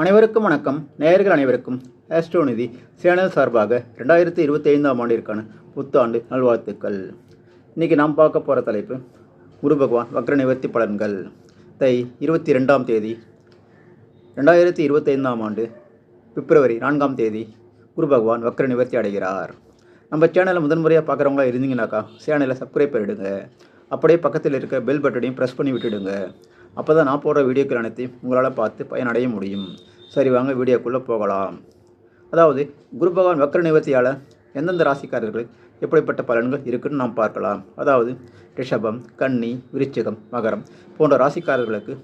அனைவருக்கும் வணக்கம். நேயர்கள் அனைவருக்கும் ஆஸ்ட்ரோநிதி சேனல் சார்பாக ரெண்டாயிரத்தி இருபத்தி ஐந்தாம் ஆண்டிற்கான புத்தாண்டு நல்வாழ்த்துக்கள். இன்றைக்கி நாம் பார்க்க போகிற தலைப்பு குரு பகவான் வக்ர நிவர்த்தி பலன்கள். தை இருபத்தி ரெண்டாம் தேதி ரெண்டாயிரத்தி இருபத்தைந்தாம் ஆண்டு பிப்ரவரி நான்காம் தேதி குரு பகவான் வக்ர நிவர்த்தி அடைகிறார். நம்ம சேனலை முதன்முறையாக பார்க்குறவங்களா இருந்தீங்கன்னாக்கா சேனலை சப்ஸ்கிரைப் பண்ணிவிடுங்க அப்படியே பக்கத்தில் இருக்க பெல் பட்டனையும் ப்ரெஸ் பண்ணி விட்டுடுங்க. அப்போ தான் நான் போடுற வீடியோக்கள் அனைத்தையும் உங்களால் பார்த்து பயனடைய முடியும். சரி வாங்க வீடியோக்குள்ளே போகலாம். அதாவது குரு பகவான் வக்கர நிவர்த்தியால் எந்தெந்த ராசிக்காரர்களுக்கு எப்படிப்பட்ட பலன்கள் இருக்குன்னு நாம் பார்க்கலாம். அதாவது ரிஷபம் கன்னி விருச்சிகம் மகரம் போன்ற ராசிக்காரர்களுக்கு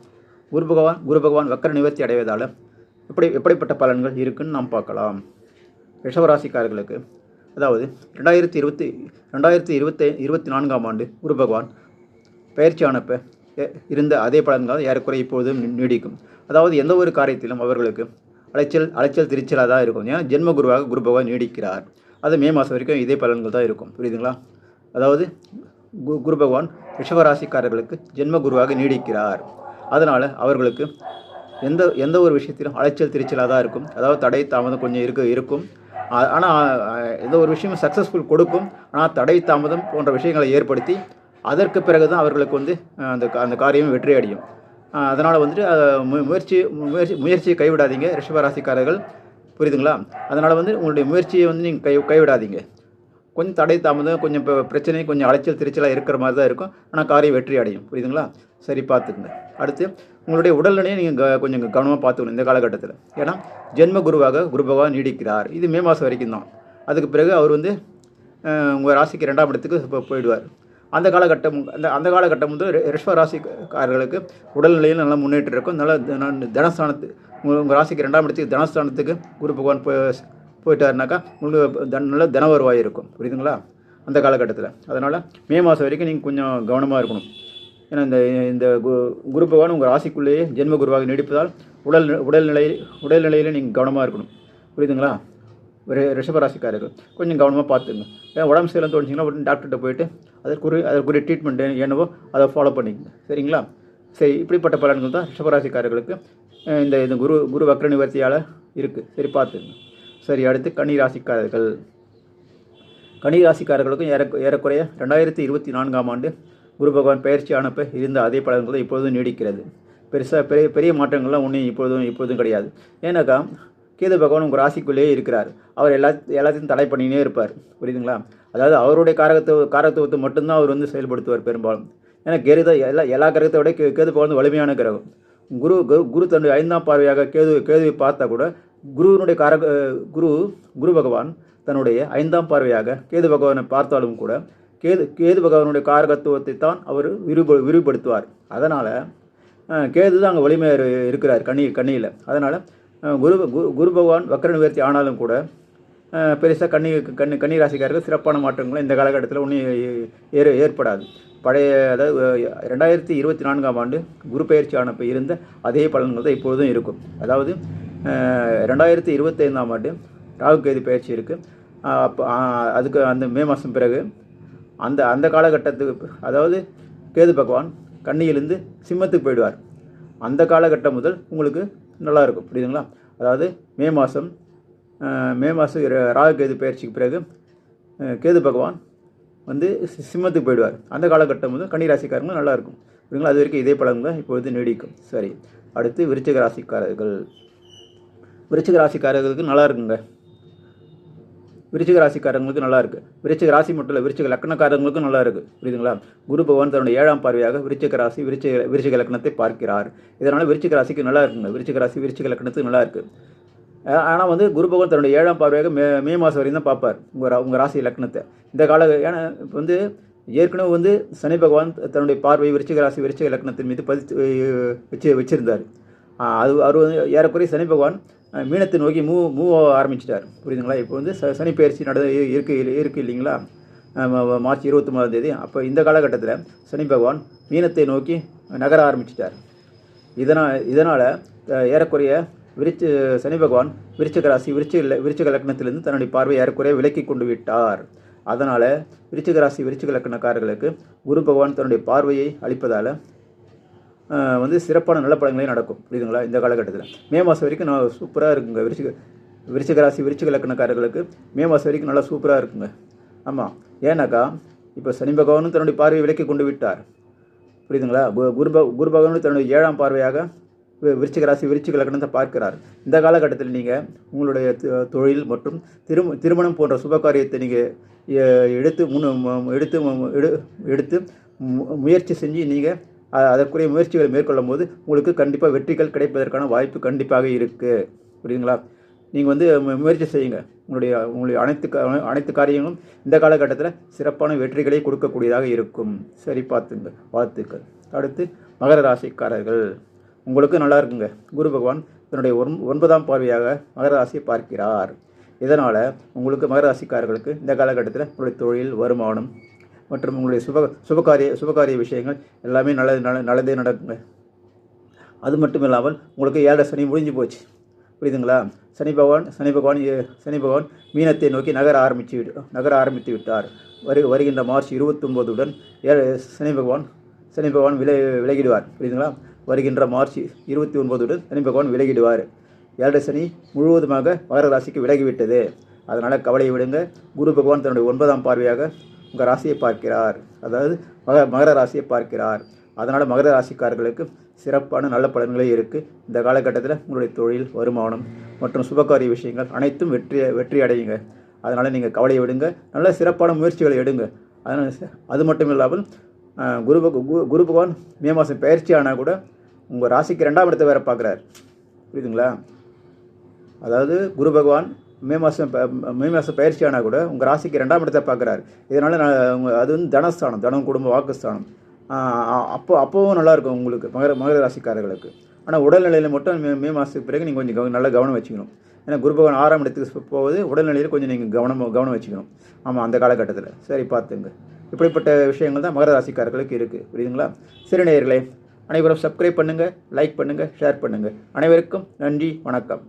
குரு பகவான் குரு பகவான் வக்கர நிவர்த்தி அடைவதால் எப்படி எப்படிப்பட்ட பலன்கள் இருக்குன்னு நாம் பார்க்கலாம். ரிஷபராசிக்காரர்களுக்கு அதாவது ரெண்டாயிரத்தி இருபத்தி ரெண்டாயிரத்தி இருபத்தி இருபத்தி நான்காம் ஆண்டு குரு பகவான் பயிற்சியானப்ப இருந்த அதே பலன்கள் ஏறக்குறை இப்போதும் நீடிக்கும். அதாவது எந்த ஒரு காரியத்திலும் அவர்களுக்கு அலைச்சல் அலைச்சல் திருச்சலாக தான் இருக்கும். ஏன்னா ஜென்ம குருவாக குரு பகவான் நீடிக்கிறார். அது மே மாதம் வரைக்கும் இதே பலன்கள் தான் இருக்கும். புரியுதுங்களா? அதாவது கு- குரு பகவான் ரிஷபராசிக்காரர்களுக்கு ஜென்ம குருவாக நீடிக்கிறார். அதனால் அவர்களுக்கு எந்த எந்த ஒரு விஷயத்திலும் அலைச்சல் திருச்சலாக தான் இருக்கும். அதாவது தடை தாமதம் கொஞ்சம் இருக்க இருக்கும். ஆனால் எந்த ஒரு விஷயமும் சக்ஸஸ்ஃபுல் கொடுக்கும். ஆனால் தடை தாமதம் போன்ற விஷயங்களை ஏற்படுத்தி அதற்கு பிறகு தான் அவர்களுக்கு வந்து அந்த கா- அந்த காரியம் வெற்றி அடையும் அதனால் வந்துட்டு முயற்சி முயற்சி முயற்சியை கைவிடாதீங்க ரிஷபராசிக்காரர்கள். புரியுதுங்களா? அதனால் வந்து உங்களுடைய முயற்சியை வந்து நீங்கள் கை கைவிடாதீங்க. கொஞ்சம் தடை தாமதம் கொஞ்சம் இப்போ பிரச்சனை கொஞ்சம் அலைச்சல் திருச்சலாக இருக்கிற மாதிரி தான் இருக்கும். ஆனால் காரியம் வெற்றி அடையும் புரியுதுங்களா? சரி பார்த்துக்குங்க. அடுத்து உங்களுடைய உடல்நிலையை நீங்கள் கொஞ்சம் கவனமாக பார்த்துக்கணும் இந்த காலகட்டத்தில். ஏன்னா ஜென்ம குருவாக குரு பகவான் நீடிக்கிறார். இது மே மாதம் வரைக்கும் தான் அதுக்கு பிறகு அவர் வந்து உங்கள் ராசிக்கு ரெண்டாம் இடத்துக்கு இப்போ போயிடுவார். அந்த காலகட்டம் அந்த அந்த காலகட்டம் வந்து ரிஷ்வ ராசிக்காரர்களுக்கு உடல்நிலையில் நல்ல முன்னேற்றம் இருக்கும். நல்ல தனஸ்தானத்து உங்கள் உங்கள் ராசிக்கு ரெண்டாம் இடத்துக்கு தனஸ்தானத்துக்கு குரு பகவான் போய் போயிட்டாருனாக்கா உங்களுக்கு தன் நல்ல தன வருவாய் இருக்கும். புரியுதுங்களா? அந்த காலகட்டத்தில். அதனால் மே மாதம் வரைக்கும் நீங்கள் கொஞ்சம் கவனமாக இருக்கணும். ஏன்னா இந்த இந்த கு- குரு பகவான் உங்கள் ராசிக்குள்ளேயே ஜென்ம குருவாக நீடிப்பதால் உடல் உடல்நிலை உடல்நிலையில் நீங்கள் கவனமாக இருக்கணும். புரியுதுங்களா? ஒரு ரிஷபராசிக்காரர்கள் கொஞ்சம் கவனமாக பார்த்துங்க. ஏன் உடம்பு சரியில்லை தோணுச்சிங்கன்னா உடனே டாக்டர்கிட்ட போயிட்டு அதற்குரிய அதற்குரிய ட்ரீட்மெண்ட் என்னவோ அதை ஃபாலோ பண்ணிக்கங்க. சரிங்களா? சரி இப்படிப்பட்ட பலன்கள் தான் ரிஷபராசிக்காரர்களுக்கு இந்த இந்த குரு குரு வக்ர நிவர்த்தியால் இருக்குது சரி பார்த்துங்க சரி அடுத்து கன்னி ராசிக்காரர்கள் கன்னி ராசிக்காரர்களுக்கும் ஏற ஏறக்குறைய ரெண்டாயிரத்தி இருபத்தி நான்காம் ஆண்டு குரு பகவான் பயிற்சி அனுப்ப இருந்த அதே பலன்கள் தான் இப்பொழுதும் நீடிக்கிறது. பெருசாக பெரிய பெரிய மாற்றங்கள்லாம் ஒன்றும் இப்பொழுதும் இப்பொழுதும் கிடையாது. ஏன்னாக்கா கேது பகவான் உங்கள் ராசிக்குள்ளேயே இருக்கிறார். அவர் எல்லா எல்லாத்தையும் தடை பண்ணினே இருப்பார். புரியுதுங்களா? அதாவது அவருடைய காரகத்துவ காரகத்துவத்தை மட்டும்தான் அவர் வந்து செயல்படுத்துவார் பெரும்பாலும். ஏன்னா கேது எல்லா எல்லா கிரகத்தை விட கே- கேது பகவான் வந்து வலிமையான கிரகம். குரு குரு குரு தன்னுடைய ஐந்தாம் பார்வையாக கேது கேதுவை பார்த்தா கூட குருவினுடைய காரக குரு குரு பகவான் தன்னுடைய ஐந்தாம் பார்வையாக கேது பகவானை பார்த்தாலும் கூட கேது கேது பகவானுடைய காரகத்துவத்தை தான் அவர் விரிவு விரிவுபடுத்துவார். அதனால் கேது தான் அங்கே வலிமையாக இருக்கிறார் கண்ணி கண்ணியில். அதனால் குரு குரு- பகவான் வக்கர நிவர்த்தி ஆனாலும் கூட பெருசாக கண்ணி கண்ணி கன்னி ராசிக்காரர்கள் சிறப்பான மாற்றங்களும் இந்த காலகட்டத்தில் ஒன்றும் ஏற் ஏற்படாது. பழைய அதாவது ரெண்டாயிரத்தி இருபத்தி நான்காம் ஆண்டு குரு பயிற்சி ஆனப்போ இருந்த அதே பலன்கள் தான் இப்பொழுதும் இருக்கும். அதாவது ரெண்டாயிரத்தி இருபத்தைந்தாம் ஆண்டு ராகு கேது பயிற்சி இருக்குது அப்போ அதுக்கு அந்த மே மாதம் பிறகு அந்த அந்த காலகட்டத்துக்கு அதாவது கேது பகவான் கண்ணியிலிருந்து சிம்மத்துக்கு போயிடுவார். அந்த காலகட்டம் முதல் உங்களுக்கு நல்லாயிருக்கும். புரியுதுங்களா? அதாவது மே மாதம் மே மாதம் ராகு கேது பயிற்சிக்கு பிறகு கேது பகவான் வந்து சி- சிம்மத்துக்கு போயிடுவார். அந்த காலகட்டம் வந்து கன்னிராசிக்காரங்களும் நல்லாயிருக்கும். புரியுங்களா அது வரைக்கும் இதே பலன் இப்பொழுது நீடிக்கும். சரி. அடுத்து விருச்சிக ராசிக்காரர்கள். விருச்சிக ராசிக்காரர்களுக்கு நல்லா இருக்குங்க விருச்சிக ராசிக்காரங்களுக்கு நல்லா இருக்கு. விருச்சிக ராசி மட்டும் இல்லை விருச்சிக லக்னக்காரங்களுக்கும் நல்லா இருக்கு. புரியுதுங்களா? குரு பகவான் தன்னுடைய ஏழாம் பார்வையாக விருச்சிக ராசி விருச்சிக விருச்சிக லக்னத்தை பார்க்கிறார். இதனால் விருச்சிக ராசிக்கு நல்லா இருக்குங்க. விருச்சிக ராசி விருச்சிக லக்னத்துக்கு நல்லா இருக்கு. ஆனால் வந்து குரு பகவான் தன்னுடைய ஏழாம் பார்வையாக மே மே மாதம் வரையும் தான் பார்ப்பார். உங்கள் உங்கள் ராசி லக்னத்தை. இந்த கால ஏன்னா இப்போ வந்து ஏற்கனவே வந்து சனி பகவான் தன்னுடைய பார்வை விருச்சிக ராசி விருச்சிக லக்னத்தின் மீது பதிச்சு வச்சு வச்சிருந்தார். அது அவர் வந்து ஏறக்குறைய சனி பகவான் மீனத்தை நோக்கி மூவ் மூவ் ஆரம்பிச்சிட்டார். புரியுதுங்களா? இப்போ வந்து ச சனிப்பெயர்ச்சி நட இருக்கு இருக்குது இல்லைங்களா? மார்ச் இருபத்தி ம- மார்ச் தேதி. அப்போ இந்த காலகட்டத்தில் சனி பகவான் மீனத்தை நோக்கி நகர ஆரம்பிச்சிட்டார். இதனால் இதனால் ஏறக்குறைய விரிச்சு சனி பகவான் விருச்சிக ராசி விருச்சிக விருச்சிக லக்னத்திலிருந்து தன்னுடைய பார்வை ஏறக்குறைய விலக்கி கொண்டு விட்டார். அதனால் விருச்சிக ராசி விருச்சிக லக்னக்காரர்களுக்கு குரு பகவான் தன்னுடைய பார்வையை அளிப்பதால் வந்து சிறப்பான நல்ல படங்களே நடக்கும். புரியுதுங்களா? இந்த காலகட்டத்தில். மே மாதம் வரைக்கும் நான் சூப்பராக இருக்குங்க. விருச்சிக விருச்சிக ராசி விருச்சிக லக்கணக்காரர்களுக்கு மே மாதம் வரைக்கும் நல்லா சூப்பராக இருக்குங்க. ஆமாம் ஏன்னாக்கா இப்போ சனி பகவானும் தன்னுடைய பார்வையை விலக்கி கொண்டு விட்டார். புரியுதுங்களா? கு- குரு குரு பகவானும் தன்னுடைய ஏழாம் பார்வையாக வி- விருச்சிக ராசி விருச்சிக லக்னத்தை பார்க்கிறார். இந்த காலகட்டத்தில் நீங்கள் உங்களுடைய தொழில் மற்றும் திரும் திருமணம் போன்ற சுப காரியத்தை நீங்கள் எடுத்து முன் எடுத்து எடு எடுத்து மு- முயற்சி செஞ்சு நீங்கள் அதற்குரிய முயற்சிகளை மேற்கொள்ளும் போது உங்களுக்கு கண்டிப்பாக வெற்றிகள் கிடைப்பதற்கான வாய்ப்பு கண்டிப்பாக இருக்குது புரியுதுங்களா? நீங்கள் வந்து முயற்சி செய்யுங்க. உங்களுடைய உங்களுடைய அனைத்து அனைத்து காரியங்களும் இந்த காலகட்டத்தில் சிறப்பான வெற்றிகளை கொடுக்கக்கூடியதாக இருக்கும். சரி பார்த்துங்க. வாழ்த்துக்கள். அடுத்து மகர ராசிக்காரர்கள். உங்களுக்கு நல்லா இருக்குங்க. குரு பகவான் தன்னுடைய ஒன் ஒன்பதாம் பார்வையாக மகர ராசியை பார்க்கிறார். இதனால் உங்களுக்கு மகர ராசிக்காரர்களுக்கு இந்த காலகட்டத்தில் உங்களுடைய தொழில் வருமானம் மற்றும் உங்களுடைய சுப சுபகாரிய சுபகாரிய விஷயங்கள் எல்லாமே நல்லது நல்ல நல்லதே நடக்குங்க. அது மட்டும் இல்லாமல் உங்களுக்கு ஏழரை சனி முடிஞ்சு போச்சு. புரியுதுங்களா? சனி பகவான் சனி பகவான் சனி பகவான் மீனத்தை நோக்கி நகர ஆரம்பித்து விட்டு நகர ஆரம்பித்து விட்டார். வரு வருகின்ற மார்ச் இருபத்தொம்போதுடன் ஏழு சனி பகவான் சனி பகவான் விலை விலகிடுவார். புரியுதுங்களா? வருகின்ற மார்ச் இருபத்தி ஒன்பதுடன் சனி பகவான் விலகிடுவார். ஏழரை சனி முழுவதுமாக மகர ராசிக்கு விலகிவிட்டது. அதனால் கவலையை விடுங்க. குரு பகவான் தன்னுடைய ஒன்பதாம் பார்வையாக உங்கள் ராசியை பார்க்கிறார். அதாவது மக மகர ராசியை பார்க்கிறார். அதனால் மகர ராசிக்காரர்களுக்கு சிறப்பான நல்ல பலன்களே இருக்குது இந்த காலகட்டத்தில் உங்களுடைய தொழில் வருமானம் மற்றும் சுபகாரிய விஷயங்கள் அனைத்தும் வெற்றி வெற்றி அடையுங்க. அதனால் நீங்கள் கவலையை விடுங்க. நல்ல சிறப்பான முயற்சிகளை எடுங்க. அதனால் அது மட்டும் இல்லாமல் குரு பக- கு- குரு பகவான் மே மாதம் பயிற்சி ஆனால் கூட உங்கள் ராசிக்கு ரெண்டாம் இடத்தை வேறு பார்க்குறாரு. புரியுதுங்களா? அதாவது குரு பகவான் மே மாதம் மே மாதம் பயிற்சி ஆனால் கூட உங்கள் ராசிக்கு ரெண்டாம் இடத்தை பார்க்குறாரு. இதனால் நான் அது வந்து தனஸ்தானம் தனம் குடும்ப வாக்குஸ்தானம். அப்போ அப்போவும் நல்லாயிருக்கும் உங்களுக்கு மகர மகர ராசிக்காரர்களுக்கு. ஆனால் உடல்நிலையில் மட்டும் மே மே மாதத்துக்கு பிறகு நீங்கள் கொஞ்சம் கவ நல்லா கவனம் வச்சுக்கணும். ஏன்னா குரு பகவான் ஆறாம் இடத்துக்கு போவது உடல்நிலையில் கொஞ்சம் நீங்கள் கவனம் கவனம் வச்சுக்கணும். ஆமாம் அந்த காலகட்டத்தில். சரி பார்த்துங்க. இப்படிப்பட்ட விஷயங்கள் தான் மகர ராசிக்காரர்களுக்கு இருக்குது புரியுதுங்களா? சரி நேயர்களே அனைவரும் சப்ஸ்கிரைப் பண்ணுங்கள் லைக் பண்ணுங்கள் ஷேர் பண்ணுங்கள் அனைவருக்கும் நன்றி வணக்கம்.